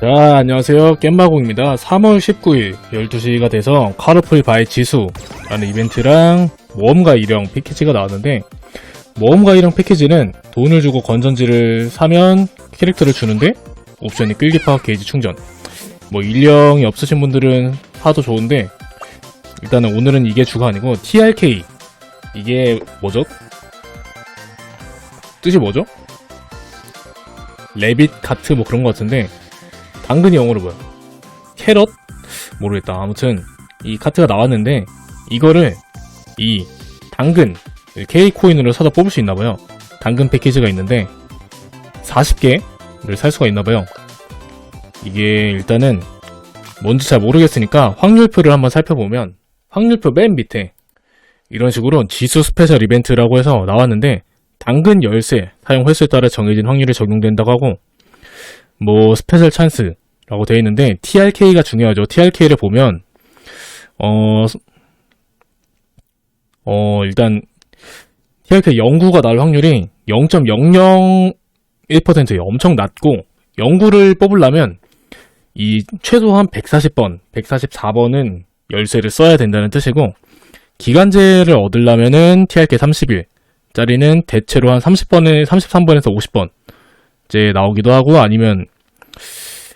자, 안녕하세요. 겜마공입니다. 3월 19일 12시가 돼서 카르풀 바이 지수라는 이벤트랑 모험가 일형 패키지가 나왔는데 모험가 일형 패키지는 돈을 주고 건전지를 사면 캐릭터를 주는데 옵션이 끌기 파악 게이지 충전 뭐 일령이 없으신 분들은 하도 좋은데 일단은 오늘은 이게 주가 아니고 TRK 이게 뭐죠? 뜻이 뭐죠? 레빗 카트 뭐 그런 거 같은데 당근이 영어로 뭐야? 캐럿? 모르겠다. 아무튼 이 카트가 나왔는데 이거를 이 당근 K 코인으로 사다 뽑을 수 있나 봐요. 당근 패키지가 있는데 40개를 살 수가 있나 봐요. 이게 일단은 뭔지 잘 모르겠으니까 확률표를 한번 살펴보면 확률표 맨 밑에 이런 식으로 지수 스페셜 이벤트라고 해서 나왔는데 당근 열쇠 사용 횟수에 따라 정해진 확률이 적용된다고 하고 뭐 스페셜 찬스 라고 되어 있는데 TRK가 중요하죠. TRK를 보면 어, 어 일단 TRK 영구가 나올 확률이 0.001%예요. 엄청 낮고 영구를 뽑으려면 이 최소한 140번, 144번은 열쇠를 써야 된다는 뜻이고 기간제를 얻으려면은 TRK 30일 짜리는 대체로 한 30번에 33번에서 50번 이제 나오기도 하고 아니면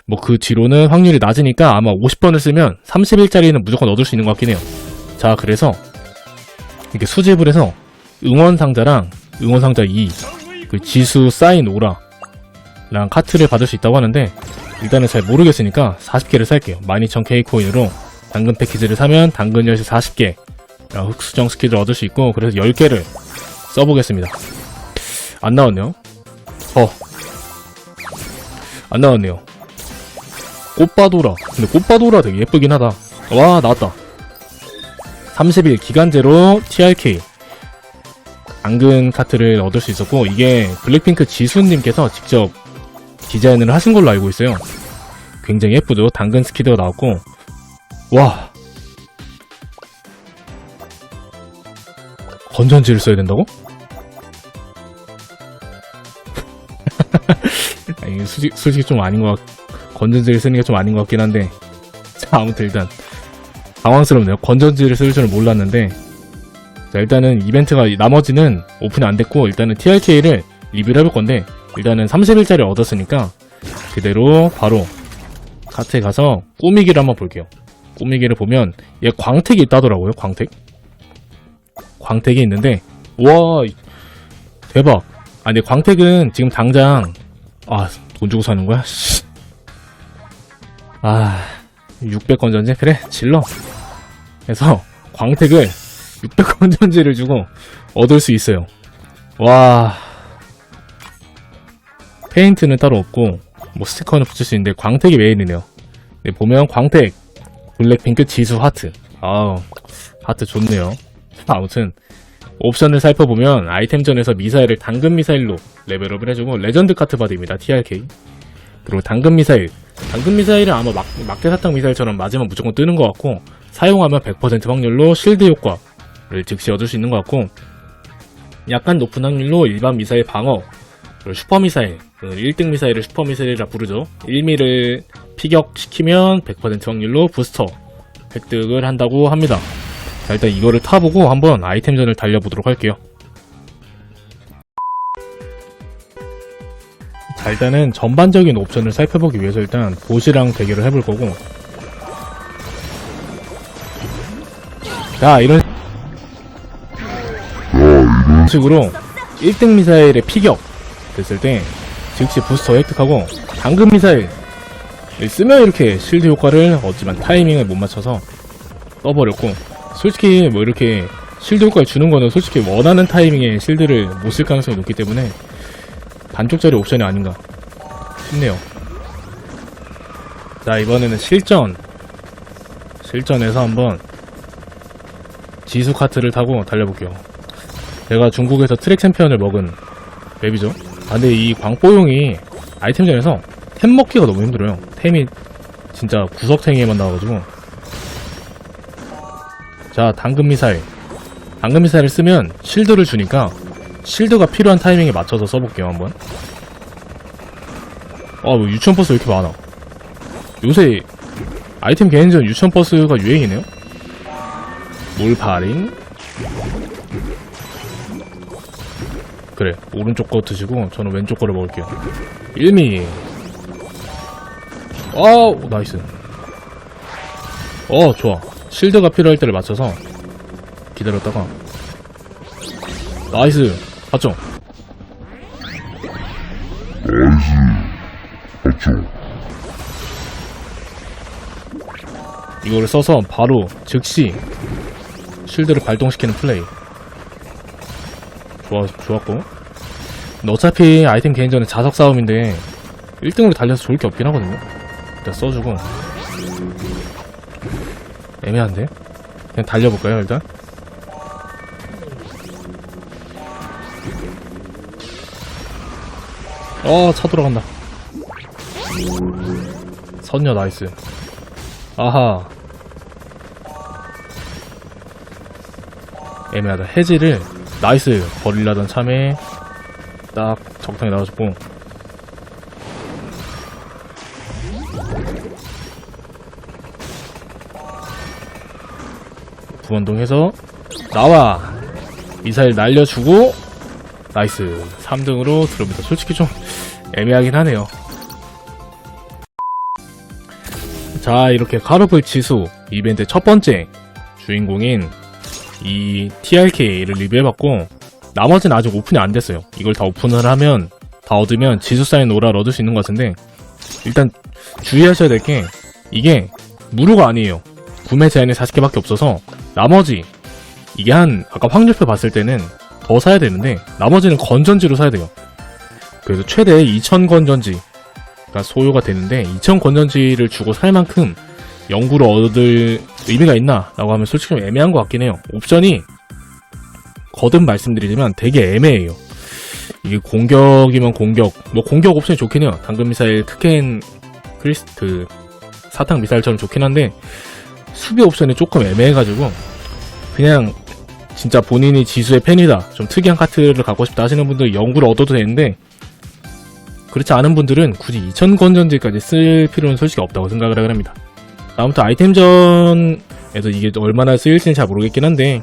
뭐 그 뒤로는 확률이 낮으니까 아마 50번을 쓰면 30일짜리는 무조건 얻을 수 있는 것 같긴 해요. 자, 그래서 이렇게 수집을 해서 응원 상자랑 응원 상자 2, 그 지수 사인 오라랑 카트를 받을 수 있다고 하는데 일단은 잘 모르겠으니까 40개를 살게요. 12,000K 코인으로 당근 패키지를 사면 당근 열쇠 40개 흑수정 스킬을 얻을 수 있고 그래서 10개를 써보겠습니다. 안 나왔네요. 어. 안 나왔네요. 꽃바도라. 근데 꽃바도라 되게 예쁘긴 하다. 와, 나왔다. 30일 기간제로 TRK. 당근 카트를 얻을 수 있었고, 이게 블랙핑크 지수님께서 직접 디자인을 하신 걸로 알고 있어요. 굉장히 예쁘죠? 당근 스키드가 나왔고, 와. 건전지를 써야 된다고? 아니, 솔직히, 솔직히 좀 아닌 것 같, 건전지를 쓰는 게 좀 아닌 것 같긴 한데. 자, 아무튼 일단, 당황스럽네요. 건전지를 쓸 줄은 몰랐는데. 자, 일단은 이벤트가, 나머지는 오픈이 안 됐고, 일단은 TRK를 리뷰를 해볼 건데, 일단은 30일짜리 얻었으니까, 그대로 바로, 카트에 가서 꾸미기를 한번 볼게요. 꾸미기를 보면, 얘 광택이 있다더라고요, 광택. 광택이 있는데, 와, 대박. 아, 근데 광택은 지금 당장, 아, 돈 주고 사는 거야? 씨. 아, 600건 전지? 그래, 질러. 그래서, 광택을 600건 전지를 주고 얻을 수 있어요. 와. 페인트는 따로 없고, 뭐 스티커는 붙일 수 있는데, 광택이 메인이네요. 네, 보면 광택, 블랙핑크 지수 하트. 아우, 하트 좋네요. 아무튼, 옵션을 살펴보면 아이템전에서 미사일을 당근 미사일로 레벨업을 해주고 레전드 카트 바디입니다. TRK. 그리고 당근 미사일. 당근 미사일은 아마 막, 막대사탕 미사일처럼 맞으면 무조건 뜨는 것 같고 사용하면 100% 확률로 실드 효과를 즉시 얻을 수 있는 것 같고 약간 높은 확률로 일반 미사일 방어 슈퍼 미사일 1등 미사일을 슈퍼 미사일이라 부르죠. 1미를 피격시키면 100% 확률로 부스터 획득을 한다고 합니다. 자, 일단 이거를 타보고 한번 아이템전을 달려보도록 할게요. 자, 일단은 전반적인 옵션을 살펴보기 위해서 일단 보시랑 대결을 해볼 거고. 자, 이런 식으로 1등 미사일의 피격 됐을 때 즉시 부스터 획득하고 당근 미사일 쓰면 이렇게 실드 효과를 얻지만 타이밍을 못 맞춰서 떠버렸고 솔직히 뭐 이렇게 실드 효과를 주는 거는 솔직히 원하는 타이밍에 실드를 못 쓸 가능성이 높기 때문에 반쪽짜리 옵션이 아닌가 싶네요. 자, 이번에는 실전. 실전에서 한번 지수 카트를 타고 달려볼게요. 제가 중국에서 트랙 챔피언을 먹은 맵이죠. 아, 근데 이 광뽀용이 아이템전에서 템 먹기가 너무 힘들어요. 템이 진짜 구석탱이에만 나와가지고 자, 당근 미사일. 당근 미사일을 쓰면 실드를 주니까 실드가 필요한 타이밍에 맞춰서 써볼게요, 한번. 아, 뭐 유치원 버스 왜 이렇게 많아? 요새 아이템 개인전 유천 버스가 유행이네요. 몰파링. 그래 오른쪽 거 드시고 저는 왼쪽 거를 먹을게요. 1미. 어 나이스. 어 좋아. 실드가 필요할 때를 맞춰서 기다렸다가 나이스. 봤죠? 이거를 써서 바로 즉시 쉴드를 발동시키는 플레이. 좋아, 좋았고. 어차피 아이템 개인전은 자석 싸움인데 1등으로 달려서 좋을 게 없긴 하거든요. 일단 써주고. 애매한데? 그냥 달려볼까요, 일단? 어, 차 돌아간다. 선녀 나이스. 아하. 애매하다. 해지를 나이스 버릴라던 참에 딱 적당히 나와줬고 부원동해서 나와 미사일 날려주고 나이스 3등으로 들어옵니다. 솔직히 좀 애매하긴 하네요. 자 이렇게 카르플 지수 이벤트 첫 번째 주인공인 이 TRK를 리뷰해봤고 나머지는 아직 오픈이 안 됐어요 이걸 다 오픈을 하면 다 얻으면 지수 쌓인 오라를 얻을 수 있는 것 같은데 일단 주의하셔야 될 게 이게 무료가 아니에요 구매 제한이 40개밖에 없어서 나머지 이게 한 아까 확률표 봤을 때는 더 사야 되는데 나머지는 건전지로 사야 돼요 그래서 최대 2000 건전지 가 소요가 되는데 2000 건전지를 주고 살 만큼 연구를 얻을 의미가 있나? 라고 하면 솔직히 좀 애매한 것 같긴 해요. 옵션이 거듭 말씀드리지만 되게 애매해요. 이게 공격이면 공격, 뭐 공격 옵션이 좋긴 해요. 당근 미사일, 크켄, 크리스트, 사탕 미사일처럼 좋긴 한데 수비 옵션이 조금 애매해가지고 그냥 진짜 본인이 지수의 팬이다, 좀 특이한 카트를 갖고 싶다 하시는 분들 연구를 얻어도 되는데 그렇지 않은 분들은 굳이 2000 건전지까지 쓸 필요는 솔직히 없다고 생각을 합니다. 아무튼 아이템전에서 이게 얼마나 쓰일지는 잘 모르겠긴 한데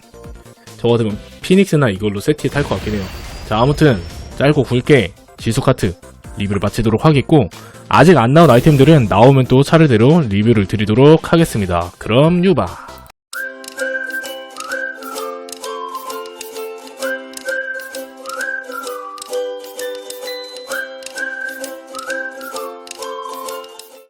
저 같으면 피닉스나 이걸로 세트에 탈 것 같긴 해요. 자 아무튼 짧고 굵게 지수 카트 리뷰를 마치도록 하겠고 아직 안 나온 아이템들은 나오면 또 차례대로 리뷰를 드리도록 하겠습니다. 그럼 유바